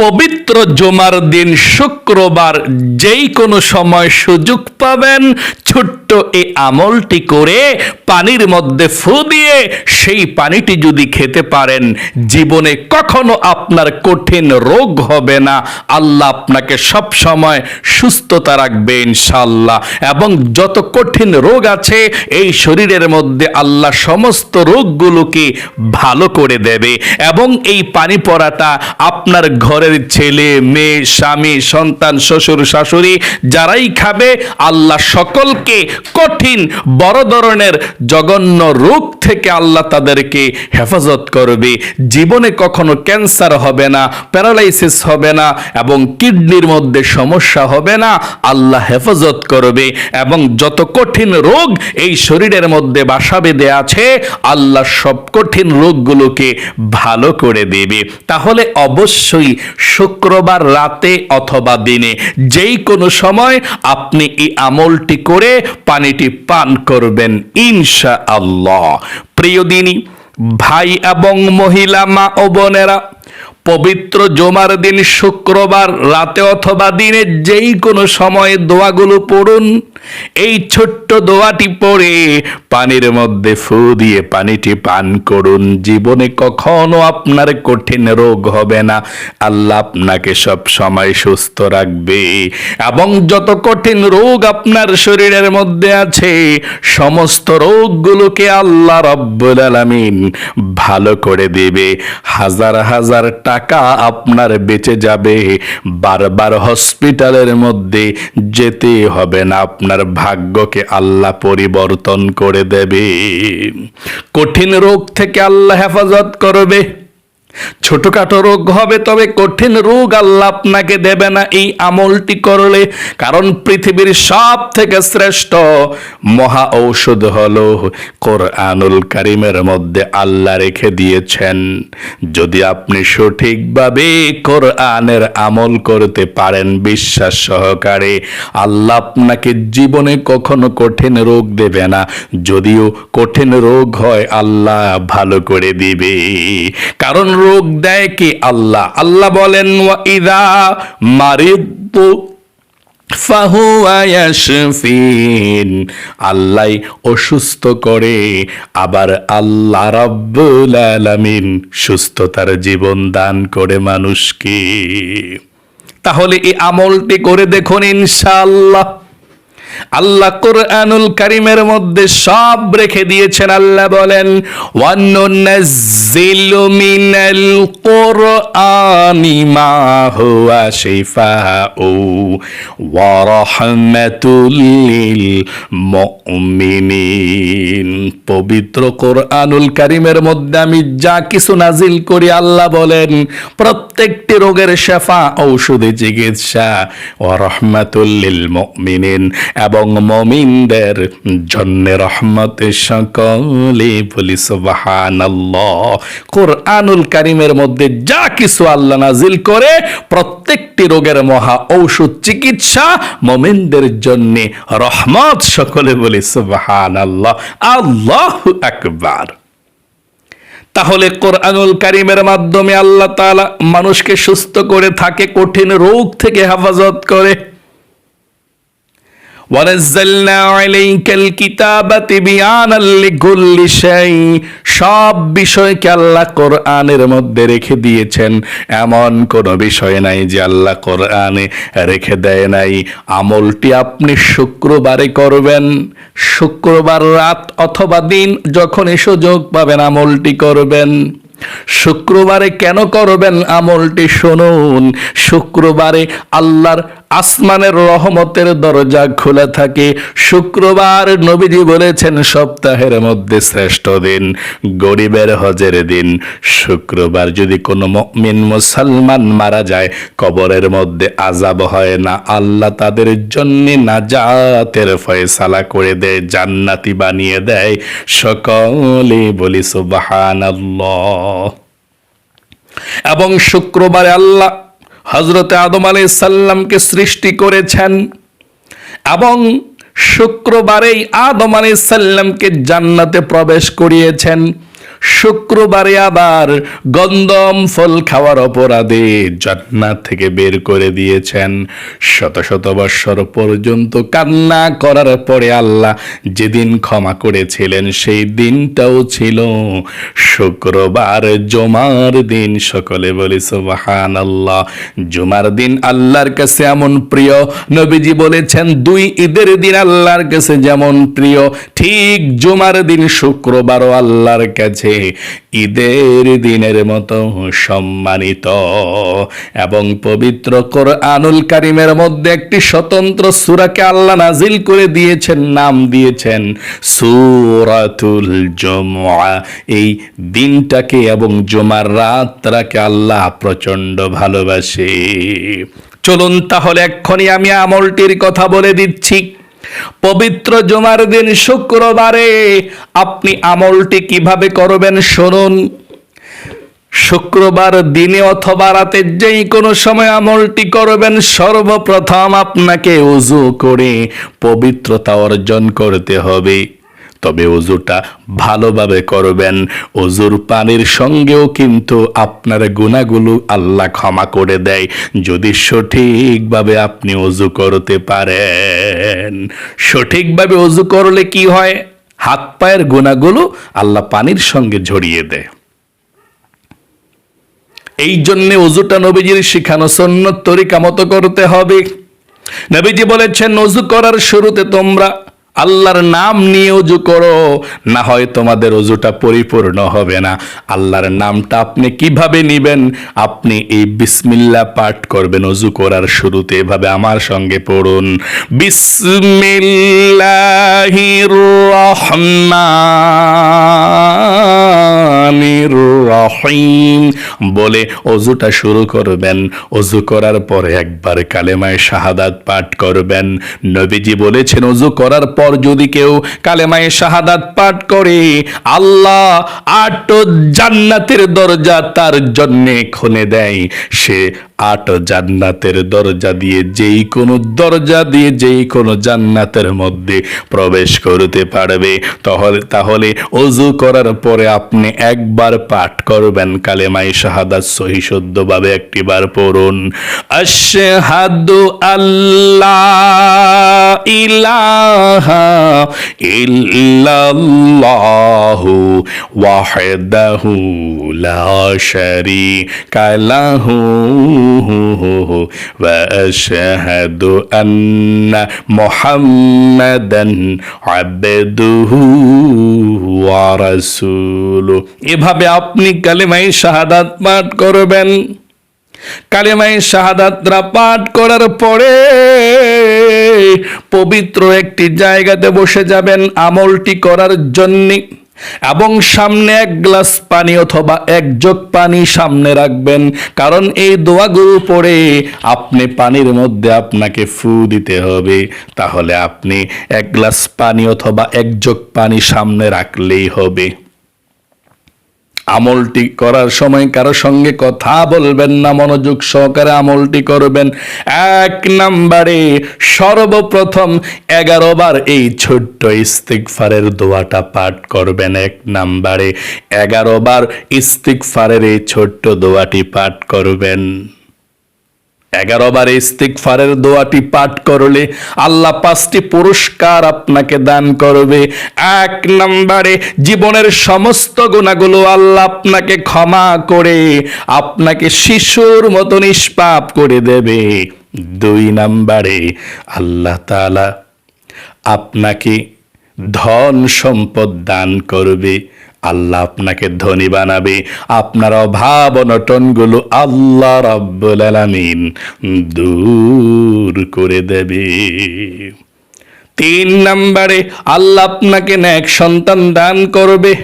পবিত্র জমার দিন শুক্রবার যেই কোনো সময় সুযোগ পাবেন, ছোট্ট এই আমলটি করে পানির মধ্যে ফু দিয়ে সেই পানিটি যদি খেতে পারেন, জীবনে কখনো আপনার কঠিন রোগ হবে না। আল্লাহ আপনাকে সব সময় সুস্থতা রাখবে ইনশাল্লাহ এবং যত কঠিন রোগ আছে, এই শরীরের মধ্যে আল্লাহ সমস্ত রোগগুলোকে ভালো করে দেবে। এবং এই পানি পড়াটা আপনার ঘরের ছেলে, মেয়ে, স্বামী, সন্তান, শ্বশুর, শাশুড়ি যারাই খাবে, আল্লাহ সকলকে কঠিন, বড় ধরনের, জঘন্য রোগ থেকে আল্লাহ তাদেরকে হেফাজত করবে। জীবনে কখনো ক্যান্সার হবে না, প্যারালাইসিস হবে না এবং কিডনির মধ্যে সমস্যা হবে না, আল্লাহ হেফাজত করবে। এবং যত কঠিন রোগ এই শরীরের মধ্যে বাসা বেঁধে আছে, আল্লাহ সব কঠিন রোগগুলোকে ভালো করে দেবে। তাহলে অবশ্যই শুক্রবার রাতে অথবা দিনে যেই কোনো সময় আপনি এই আমলটি করে পানিটি পান করবেন ইনশা আল্লাহ প্রিয় দিনী, ভাই এবং মহিলা, মা ও বোনেরা পবিত্র জমার দিন শুক্রবার, রাতে অথবা দিনে যেই কোনো সময়ে দোয়াগুলো পড়ুন। এই ছোট্ট দোয়াটি পড়ে পানির মধ্যে ফু দিয়ে পানিটি পান করুন। জীবনে কখনো আপনার কঠিন রোগ হবে না। আল্লাহ আপনাকে সব সময় সুস্থ রাখবে। এবং যত কঠিন রোগ আপনার শরীরের মধ্যে আছে, সমস্ত রোগগুলোকে আল্লাহ রব্বুল আলামিন ভালো করে দেবে। হাজার হাজার টাকা আপনার বেঁচে যাবে। বারবার হসপিটালের মধ্যে যেতে হবে না, আপনার ভাগ্যকে আল্লাহ পরিবর্তন করে দেবে। কঠিন রোগ থেকে আল্লাহ হেফাজত করবে। ছোটখাটো রোগ হবে, তবে কঠিন রোগ আল্লাহ আপনাকে দেবে না। এই আমলটি করলে কারণ পৃথিবীর সব থেকে শ্রেষ্ঠ মহা ঔষধ হলো কোরআনুল কারিমের মধ্যে আল্লাহ রেখে দিয়েছেন। যদি আপনি সঠিকভাবে কোরআনের আমল করতে পারেন, বিশ্বাস সহকারে আল্লাহ আপনাকে জীবনে কখনো কঠিন রোগ দেবে না। যদিও কঠিন রোগ হয়, আল্লাহ ভালো করে দিবে। কারণ রোগ দেয় কি আল্লাহ? আল্লাহ বলেন ইদা আল্লাহ অসুস্থ করে, আবার আল্লাহ রাব্বুল আলামিন সুস্থতার জীবন দান করে মানুষকে। তাহলে এই আমলটি করে দেখুন ইনশাআল্লাহ। আল্লাহ কোরআনুল কারিমের মধ্যে সব রেখে দিয়েছেন। আল্লাহ বলেন, ওয়ানুনাজ্জিলু কোরআনি মা হুয়া শিফাউ ওয়া রাহমাতুল মুমিনিন। পবিত্র কোরআনুল কারিমের মধ্যে আমি যা কিছু নাজিল করি, আল্লাহ বলেন, প্রত্যেকটি রোগের শেফা, ঔষধি চিকিৎসা ও রহমাতুল্লিল মুমিনিন। এবং মমিনদের জন্য রহমতের সকলে বলি, সুবহানাল্লাহ। কোরআনুল কারিমের মধ্যে যা কিছু আল্লাহ নাজিল করে, প্রত্যেকটি রোগের মহা ঔষধ চিকিৎসা মমিনদের জন্য রহমত, সকলে বলি, সুবহানাল্লাহ। আল্লাহু আকবার। তাহলে কোরআনুল কারিমের মাধ্যমে আল্লাহ তাআলা মানুষকে সুস্থ করে থাকে, কঠিন রোগ থেকে হেফাজত করে। ওয়ানাজ্জালনা আলাইকাল কিতাবা তিবিয়ানাল লিকুল্লি শাই সব বিষয়কে আল্লাহ কোরআনের মধ্যে রেখে দিয়েছেন। এমন কোন বিষয় নাই যে আল্লাহ কোরআনে রেখে দেয় নাই। আমলটি আপনি শুক্রবারে করবেন। শুক্রবার রাত অথবা দিন যখনই সুযোগ পাবেন আমলটি করবেন। শুক্রবারে কেন করবেন আমলটি শুনুন। শুক্রবারে আল্লাহর আসমানের রহমতের দরজা খোলা থাকে। শুক্রবার নবীজি বলেছেন, সপ্তাহের মধ্যে শ্রেষ্ঠ দিন, গরিবের হজের দিন। শুক্রবার যদি কোনো মিন মুসলমান মারা যায়, কবরের মধ্যে আজাব হয় না। আল্লাহ তাদের জন্য নাজাতের ফয়সালা করে দেয়, জান্নাতি বানিয়ে দেয়। সকলে বলি, সুবহানাল্লাহ। এবং শুক্রবারে আল্লাহ হজরতে আদম আলি সাল্লামকে সৃষ্টি করেছেন এবং শুক্রবারেই আদম আলি সাল্লামকে জান্নাতে প্রবেশ করিয়েছেন। শুক্রবারে আবার গন্ধম ফল খাওয়ার অপরাধে জান্নাত থেকে বের করে দিয়েছেন। শত শত বৎসর পর্যন্ত কান্না করার পরে আল্লাহ যেদিন ক্ষমা করেছিলেন, সেই দিনটাও ছিল শুক্রবার। জমার দিন সকলে বলি সুবাহান আল্লাহ জুমার দিন আল্লাহর কাছে এমন প্রিয়। নবীজি বলেছেন, দুই ঈদের দিন আল্লাহর কাছে যেমন প্রিয়, ঠিক জুমার দিন শুক্রবারও আল্লাহর কাছে ঈদের দিনের মতো সম্মানিত এবং পবিত্র কোরআনুল কারিমের মধ্যে একটি স্বতন্ত্র সূরাকে আল্লাহ নাজিল করে দিয়েছেন, নাম দিয়েছেন সূরাতুল জুমআ। এই দিনটাকে এবং জুমার রাতটাকে আল্লাহ প্রচণ্ড ভালোবাসে। চলুন তাহলে এক্ষুনি আমি আমলটির কথা বলে দিচ্ছি। পবিত্র জমার দিন শুক্রবারে আপনি আমলটি কীভাবে করবেন শুনুন। শুক্রবার দিনে অথবা রাতে যেই কোনো সময় আমলটি করবেন, সর্বপ্রথম আপনাকে উজু করে পবিত্রতা অর্জন করতে হবে। তবে অজুটা ভালোভাবে করবেন। অজুর পানির সঙ্গেও কিন্তু আপনার গুণাগুলো আল্লাহ ক্ষমা করে দেয়। যদি সঠিকভাবে আপনি অজু করতে পারেন। সঠিকভাবে অজু করলে কি হয়? হাত পায়ের গুণাগুলো আল্লাহ পানির সঙ্গে ঝরিয়ে দেয়। এই জন্যে অজুটা নবীজির শিখানো সন্ন্যত তরিকা মতো করতে হবে। নবীজি বলেছেন অজু করার শুরুতে তোমরা আল্লাহর নাম নিয়ে অজু করো, না হয় তোমাদের অজুটা পরিপূর্ণ হবে না। আল্লাহর নামটা আপনি কীভাবে নিবেন? আপনি এই বিসমিল্লা পাঠ করবেন অজু করার শুরুতে এভাবে আমার সঙ্গে পড়ুন। রহিম বলে অজুটা শুরু করবেন অজু করার পরে একবার কালেমায় শাহাদাত পাঠ করবেন। নবীজি বলেছেন অজু করার পর যদি কেউ কালেমায় শাহাদাত পাঠ করে, আল্লাহ আট জান্নাতের দরজা তার জন্যে খুলে দেয়। সে আট জান্নাতের দরজা দিয়ে যেই কোনো দরজা দিয়ে যেই কোনো জান্নাতের মধ্যে প্রবেশ করতে পারবে। তাহলে তাহলে অজু করার পরে আপনি একবার পাঠ করবেন কালেমাই শাহাদাত সহি শুদ্ধভাবে একটিবার পড়ুন। আশহাদু আল্লাহ ইলাহা ইল্লাল্লাহু ওয়াহদাহু লা শারীকা লাহু ওয়া আশহাদু আন্না মুহাম্মাদান আবদুহু ওয়া রাসূলুহু। এভাবে আপনি কালেমায়ে শাহাদাত পাঠ করবেন। কালেমাই শাহাদাতরা পাঠ করার পরে পবিত্র একটি জায়গাতে বসে যাবেন আমলটি করার জন্যে। এবং সামনে এক গ্লাস পানি অথবা এক জগ পানি সামনে রাখবেন। কারণ এই দোয়াগুলো পড়ে আপনি পানির মধ্যে আপনাকে ফু দিতে হবে। তাহলে আপনি এক গ্লাস পানি অথবা এক জগ পানি সামনে রাখলেই হবে। আমলটি করার সময় কারও সঙ্গে কথা বলবেন না, মনোযোগ সহকারে আমলটি করবেন। এক নাম্বারে সর্বপ্রথম এগারো বার এই ছোট্ট ইস্তিকফারের দোয়াটা পাঠ করবেন। এক নাম্বারে এগারো বার ইস্তিকফারের এই ছোট্ট দোয়াটি পাঠ করবেন। এগারো বার ইস্তিকফারের দোয়াটি পাঠ করলে আল্লাহ পাঁচটি পুরস্কার আপনাকে দান করবে। এক নম্বরে জীবনের সমস্ত গুণাগুলো আল্লাহ আপনাকে ক্ষমা করে, আপনাকে শিশুর মতো নিষ্পাপ করে দেবে। দুই নম্বরে আল্লাহ তাআলা আপনাকে ধন সম্পদ দান করবে আল্লাহ আপনাকে ধনী বানাবে। আপনার অভাব অনটনগুলো আল্লাহ রাব্বুল আলামিন দূর করে দেবে। তিন নম্বরে, আল্লাহ আপনাকে ন্যাক সন্তান দান করবে।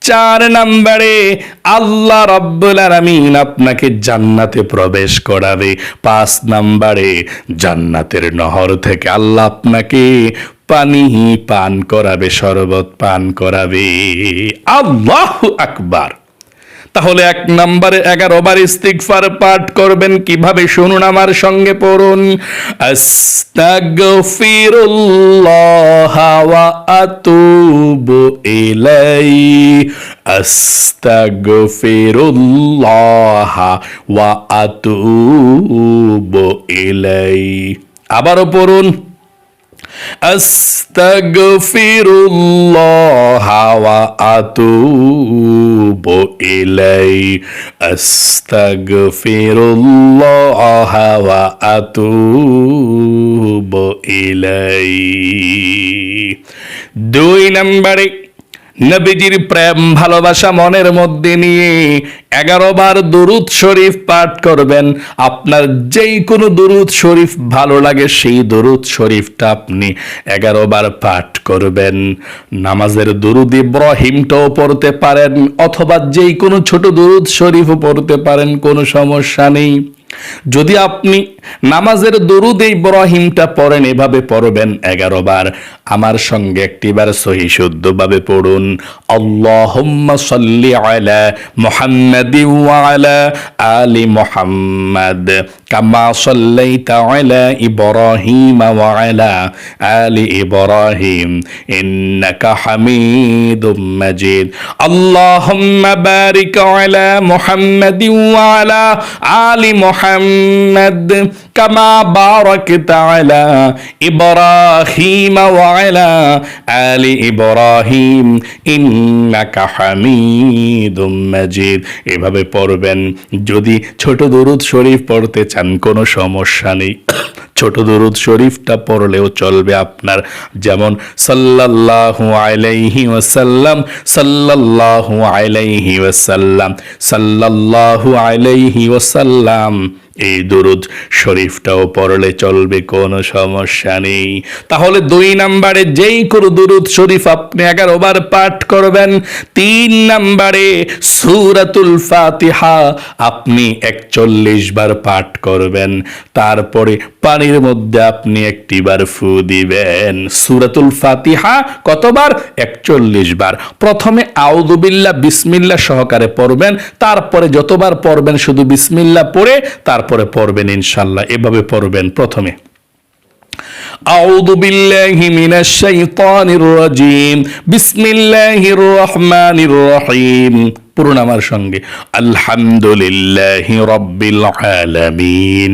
চার নম্বরে, আল্লাহ রব্বুল আলামিন আপনাকে জান্নাতে প্রবেশ করাবে। পাঁচ নম্বরে, জান্নাতের নহর থেকে আল্লাহ আপনাকে পানি পান করাবে, শরবত পান করাবে। আল্লাহ আকবার। তাহলে এক নম্বরে এগারো বার ইস্তিগফার পাঠ করবেন, কীভাবে শুনুন আমার সঙ্গে পড়ুন? ওয়া আবারও পড়ুন। আস্তাগফিরুল্লাহ ওয়া আতুবু ইলাই আস্তাগফিরুল্লাহ ওয়া আতুবু ইলাই দুই নম্বরে নবীজির প্রেম, ভালোবাসা মনের মধ্যে নিয়ে এগারো বার দুরুদ শরীফ পাঠ করবেন। আপনার যেই কোনো দুরুদ শরীফ ভালো লাগে, সেই দুরুদ শরীফটা আপনি এগারো বার পাঠ করবেন। নামাজের দুরুদ ইব্রাহিমটাও পড়তে পারেন, অথবা যেই কোনো ছোট দুরুদ শরীফও পড়তে পারেন, কোনো সমস্যা নেই। যদি আপনি নামাজের দরুদ ইব্রাহিমটা পড়েন, এভাবে পড়বেন এগারো বার। আমার সঙ্গে একটিবার সহি শুদ্ধভাবে পড়ুন। সাল্লি আলা মুহাম্মাদি ওয়া আলা আলি মুহাম্মাদ। ইব্রাহিম ওয়া আলা আলি ইব্রাহিম, ইন্নাকা হামিদুম মাজিদ। আল্লাহুম্মা বারিক আলা মুহাম্মাদি ওয়া আলা আলি মুহাম্মাদ, কামা বারাকতা আলা ইব্রাহিম ওয়া আলা আলি ইব্রাহিম, ইন্নাকা হামিদুম মাজিদ। এভাবে পড়বেন। যদি ছোট দরুদ শরীফ পড়তে চান কোনো সমস্যা নেই। ছোট দরুদ শরীফটা পড়লেও চলবে আপনার। যেমন, সাল্লাল্লাহু আলাইহি ওয়াসাল্লাম, সাল্লাল্লাহু আলাইহি ওয়াসাল্লাম, সাল্লাল্লাহু আলাইহি ওয়াসাল্লাম। এই দুরুদ শরীফটাও পড়লে চলবে কোনো সমস্যা নেই। তাহলে দুই নাম্বারে যেই কোনো দুরুদ শরীফ আপনি এগারো বার পাঠ করবেন, তিন নাম্বারে সুরাতুল ফাতিহা আপনি একচল্লিশ বার পাঠ করবেন, তারপরে পানির মধ্যে আপনি একটিবার ফু দিবেন। সুরাতুল ফাতিহা কতবার? একচল্লিশ বার প্রথমে আউদুবিল্লা বিসমিল্লা সহকারে পড়বেন, তারপরে যতবার পড়বেন শুধু বিসমিল্লা পড়ে, তারপরে পড়বেন ইনশাল্লাহ এভাবে পড়বেন প্রথমে أعوذ بالله من الشيطان الرجيم بسم الله الرحمن الرحيم পুরো আমার সঙ্গে আলহামদুলিল্লাহ রব্বিল আলামিন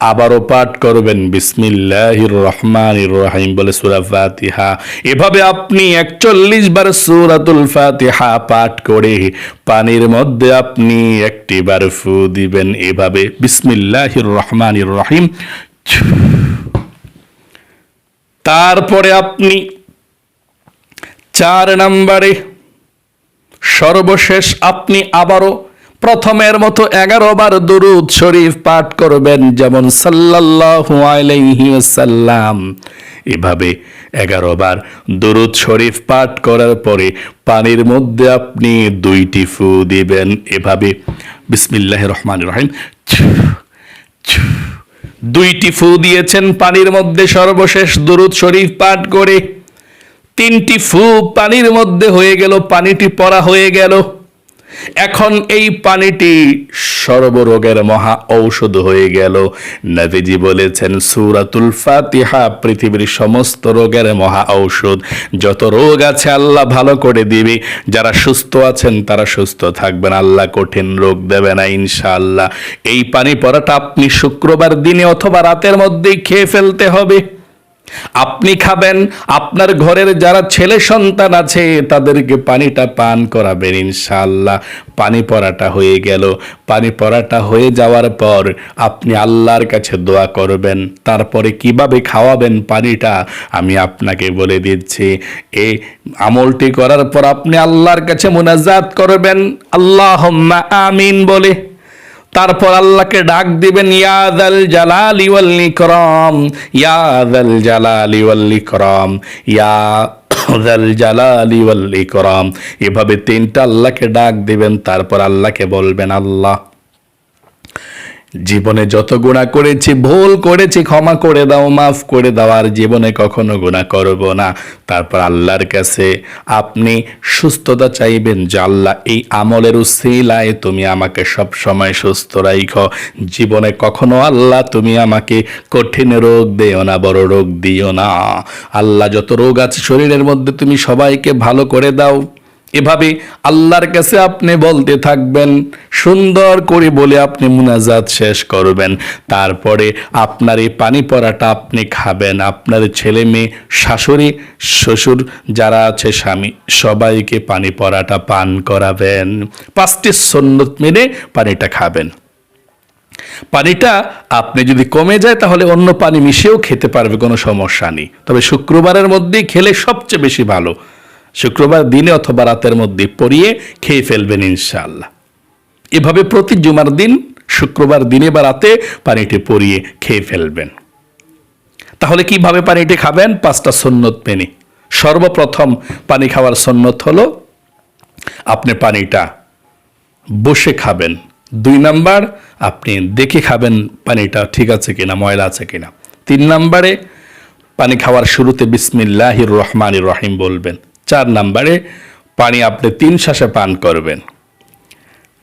আবারও পাঠ করবেন, বিসমিল্লাহির রহমানির রহিম বলে সূরা ফাতিহা। এভাবে আপনি একচল্লিশ বার সূরাতুল ফাতিহা পাঠ করে পানির মধ্যে আপনি একটিবার ফু দিবেন। এভাবে বিসমিল্লাহির রহমানির রহিম। তারপরে আপনি চার নম্বরে সর্বশেষ আপনি আবারও প্রথমের মতো এগারো বার দুরুদ শরীফ পাঠ করবেন, যেমন আলাইহি এভাবে এগারো বার দুরুদ শরীফ পাঠ করার পরে পানির মধ্যে আপনি দুইটি ফু দিবেন। এভাবে বিসমিল্লাহ রহমান রহিম দুইটি ফু দিয়েছেন পানির মধ্যে সর্বশেষ দুরুদ শরীফ পাঠ করে। তিনটি ফু পানির মধ্যে হয়ে গেল, পানিটি পরা হয়ে গেল। এখন এই পানিটি সর্বরোগের মহা ঔষধ হয়ে গেল। নবীজি বলেছেন, সুরাতুল ফাতিহা পৃথিবীর সমস্ত রোগের মহা ঔষধ। যত রোগ আছে আল্লাহ ভালো করে দিবে। যারা সুস্থ আছেন তারা সুস্থ থাকবেন। আল্লাহ কঠিন রোগ দেবে না ইনশাআল্লাহ। এই পানি পরাটা আপনি শুক্রবার দিনে অথবা রাতের মধ্যেই খেয়ে ফেলতে হবে। আপনি খাবেন, আপনার ঘরের যারা ছেলে সন্তান আছে, তাদেরকে পানিটা পান করাবেন ইনশাআল্লাহ। পানি পড়াটা হয়ে গেল। পানি পড়াটা হয়ে যাওয়ার পর আপনি আল্লাহর কাছে দোয়া করবেন। তারপরে কীভাবে খাওয়াবেন পানিটা, আমি আপনাকে বলে দিচ্ছি। এই আমলটি করার পর আপনি আল্লাহর কাছে মোনাজাত করবেন। আল্লাহ আমিন বলে। তারপর আল্লাহকে ডাক দিবেন ইয়াদাল জালালি ইওয়াল ইকরাম ইয়াদাল জালালি ইওয়াল ইকরাম, ইয়া জালালি ওয়াল এভাবে তিনটা আল্লাহকে ডাক দিবেন, তারপর আল্লাহকে বলবেন, আল্লাহ জীবনে যত গুণা করেছি, ভুল করেছি, ক্ষমা করে দাও, মাফ করে দাও, আর জীবনে কখনো গুণা করব না। তারপর আল্লাহর কাছে আপনি সুস্থতা চাইবেন যে, আল্লাহ, এই আমলের উসিলায় তুমি আমাকে সব সময় সুস্থ রাইখো। জীবনে কখনো আল্লাহ তুমি আমাকে কঠিন রোগ দিও না, বড় রোগ দিও না। আল্লাহ, যত রোগ আছে, শরীরের মধ্যে তুমি সবাইকে ভালো করে দাও। এভাবে আল্লাহর কাছে আপনি বলতে থাকবেন, সুন্দর করে বলে আপনি মুনাজাত শেষ করবেন। তারপরে আপনার এই পানি পড়াটা আপনি খাবেন। আপনার ছেলে মেয়ে, শাশুড়ি, শ্বশুর যারা আছে, স্বামী, সবাইকে পানি পড়াটা পান করাবেন। পাঁচটি সন্ন্যত মেনে পানিটা খাবেন। পানিটা আপনি যদি কমে যায়, তাহলে অন্য পানি মিশিয়েও খেতে পারবে, কোনো সমস্যা নেই। তবে শুক্রবারের মধ্যেই খেলে সবচেয়ে বেশি ভালো। শুক্রবার দিনে অথবা রাতের মধ্যে পরিয়ে খেয়ে ফেলবেন ইনশাআল্লাহ। এভাবে প্রতি জুমার দিন, শুক্রবার দিনে বা রাতে পানিটি পরিয়ে খেয়ে ফেলবেন। তাহলে কীভাবে পানিটি খাবেন? পাঁচটা সন্ন্যত মেনে। সর্বপ্রথম পানি খাওয়ার সন্ন্যত হলো, আপনি পানিটা বসে খাবেন। দুই নাম্বার, আপনি দেখে খাবেন পানিটা ঠিক আছে কিনা, ময়লা আছে কিনা। তিন নাম্বারে পানি খাওয়ার শুরুতে বিসমিল্লাহির রহমানির রহিম বলবেন। চার নাম্বারে পানি আপনি তিন শ্বাসে পান করবেন।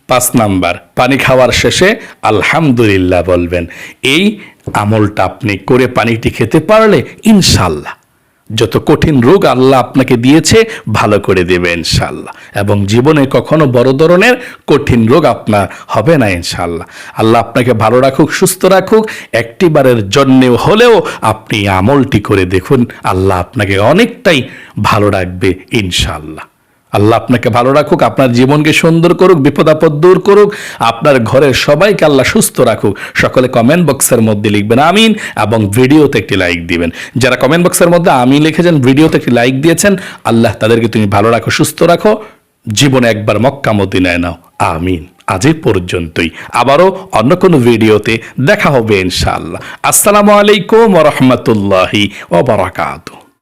পাঁচ নাম্বার, পানি খাওয়ার শেষে আলহামদুলিল্লাহ বলবেন। এই আমলটা আপনি করে পানিটি খেতে পারলে ইনশাল্লাহ। যত কঠিন রোগ আল্লাহ আপনাকে দিয়েছে, ভালো করে দেবে ইনশাল্লাহ এবং জীবনে কখনো বড় ধরনের কঠিন রোগ আপনার হবে না ইনশাল্লাহ আল্লাহ আপনাকে ভালো রাখুক, সুস্থ রাখুক, একটিবারের জন্যে হলেও আপনি আমলটি করে দেখুন, আল্লাহ আপনাকে অনেকটাই ভালো রাখবে ইনশাল্লাহ আল্লাহ আপনাকে ভালো রাখুক, আপনার জীবনকে সুন্দর করুক বিপদ আপদ দূর করুক, আপনার ঘরের সবাইকে আল্লাহ সুস্থ রাখুক। সকলে কমেন্ট বক্সের মধ্যে লিখবেন আমিন এবং ভিডিওতে একটি লাইক দিবেন। যারা কমেন্ট বক্সের মধ্যে আমি লিখেছেন ভিডিওতে একটি লাইক দিয়েছেন, আল্লাহ তাদেরকে তুমি ভালো রাখো, সুস্থ রাখো। জীবনে একবার মক্কা মদিনায় নাও। আমিন। আজ পর্যন্তই। আবারও অন্য কোনো ভিডিওতে দেখা হবে ইনশাআল্লাহ। আসসালামু আলাইকুম রহমতুল্লাহি ওবরাকাতুহ